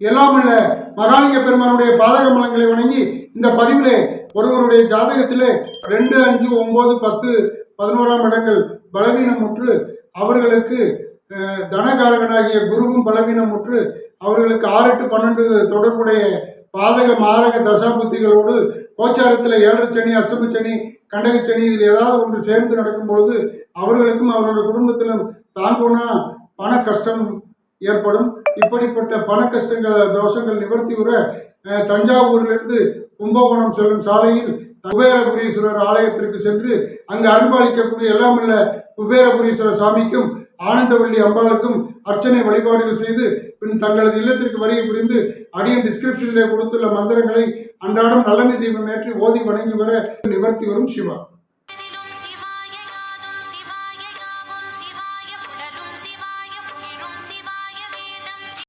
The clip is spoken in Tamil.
எல்லாம் இல்ல. மகாலிங்க பெருமானுடைய பாதக மலங்களை வணங்கி இந்த பதிவிலே ஒருவருடைய ஜாதகத்திலே ரெண்டு அஞ்சு ஒன்பது பத்து பதினோராம் இடங்கள் பலவீனமுற்று அவர்களுக்கு தனகாரகனாகிய குருவும் பலவீனமுற்று அவர்களுக்கு ஆறு எட்டு பன்னெண்டு தொடர்புடைய பாதக மாரக தசாபுத்திகளோடு கோச்சாரத்தில் ஏழரை சனி அஷ்டம சனி கண்டக சனி இதில் ஏதாவது ஒன்று சேர்ந்து நடக்கும் பொழுது அவர்களுக்கும் அவர்களுடைய குடும்பத்திலும் தாங்கோனா பண கஷ்டம் ஏற்படும். இப்படிப்பட்ட பண கஷ்டங்கள் தோஷங்கள் நிவர்த்தி உற தஞ்சாவூரிலிருந்து கும்பகோணம் செல்லும் சாலையில் குபேரபுரீஸ்வரர் ஆலயத்திற்கு சென்று அங்கு அருள்பாலிக்கக்கூடிய எல்லாமல்ல குபேரபுரீஸ்வரர் சாமிக்கும் ஆனந்தவள்ளி அம்பாளுக்கும் அர்ச்சனை வழிபாடுகள் செய்து பின் தங்களது இல்லத்திற்கு வருகை புரிந்து அடியின் டிஸ்கிரிப்ஷனிலே கொடுத்துள்ள மந்திரங்களை அன்றாடம் நல்லெண்ணெய் தீபம் ஏற்றி ஓதி வணங்கி வர நிவர்த்தி வரும் சிவா.